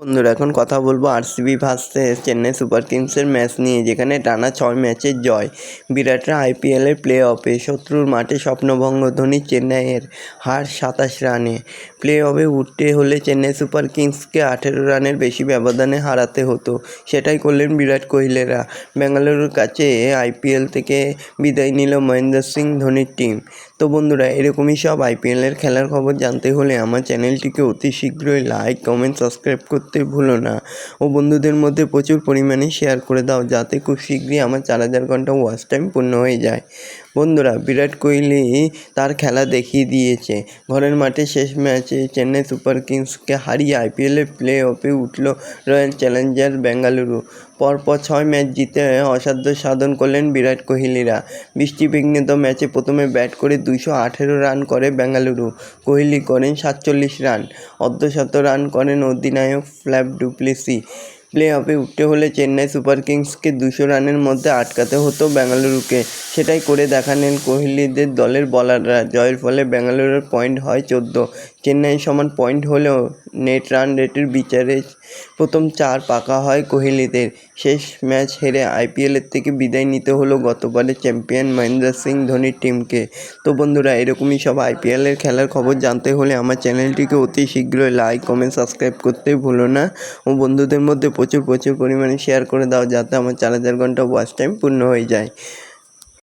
বন্ধুরা, এখন কথা বলব আরসিবি ভার্সেস চেন্নাই সুপার কিংসের ম্যাচ নিয়ে, যেখানে টানা ছয় ম্যাচের জয়। বিরাটরা আইপিএলের প্লে অফে শত্রুর মাঠে স্বপ্নভঙ্গ ধোনি চেন্নাইয়ের হার সাতাশ রানে। প্লে অফে উঠতে হলে চেন্নাই সুপার কিংসকে আঠেরো রানের বেশি ব্যবধানে হারাতে হতো। সেটাই করলেন বিরাট কোহলিরা। বেঙ্গালুরুর কাছে আইপিএল থেকে বিদায় নিল মহেন্দ্র সিং ধোনির টিম তো বন্ধুরা, এরকমই সব আইপিএলের খেলার খবর জানতে হলে আমার চ্যানেলটিকে অতি শীঘ্রই লাইক কমেন্ট সাবস্ক্রাইব করতে ভুলো না। ও বন্ধুদের মধ্যে প্রচুর পরিমাণে শেয়ার করে দাও, যাতে খুব শীঘ্রই আমার চার হাজার ঘণ্টা ওয়াচ টাইম পূর্ণ হয়ে যায়। বন্ধুরা, বিরাট কোহলি তার খেলা দেখিয়ে দিয়েছে। ঘরের মাঠে শেষ ম্যাচে চেন্নাই সুপার কিংসকে হারিয়ে আইপিএলের প্লে অফে উঠল রয়্যাল চ্যালেঞ্জার বেঙ্গালুরু। পরপর ছয় ম্যাচ জিতে অসাধ্য সাধন করলেন বিরাট কোহলিরা। বৃষ্টিবিঘ্নিত ম্যাচে প্রথমে ব্যাট করে দুশো আঠেরো রান করে বেঙ্গালুরু। কোহলি করেন সাতচল্লিশ রান অর্ধশত রান করেন অধিনায়ক ফ্ল্যাপ ডুপ্লেসি। প্লে অফে উঠতে হলে চেন্নাই সুপার কিংসকে দুশো রানের মধ্যে আটকাতে হতো বেঙ্গালুরুকে। সেটাই করে দেখালেন কোহলিদের দলের বলাররা। জয়ের ফলে বেঙ্গালুরুর পয়েন্ট হয় চোদ্দ। চেন্নাই সমান পয়েন্ট হলেও নেট রান রেটের বিচারে প্রথম চার পাকা হয় কোহলিদের। শেষ ম্যাচ হেরে আইপিএলের থেকে বিদায় নিতে হলো গতবারের চ্যাম্পিয়ন মহেন্দ্র সিং ধোনির টিমকে। তো বন্ধুরা, এরকমই সব আইপিএলের খেলার খবর জানতে হলে আমার চ্যানেলটিকে অতি শীঘ্রই লাইক, কমেন্ট, সাবস্ক্রাইব করতে ভুলো না। ও বন্ধুদের মধ্যে প্রচুর প্রচুর পরিমাণে শেয়ার করে দাও যাতে আমার চার হাজার ঘণ্টা ওয়াচ টাইম পূর্ণ হয়ে যায়।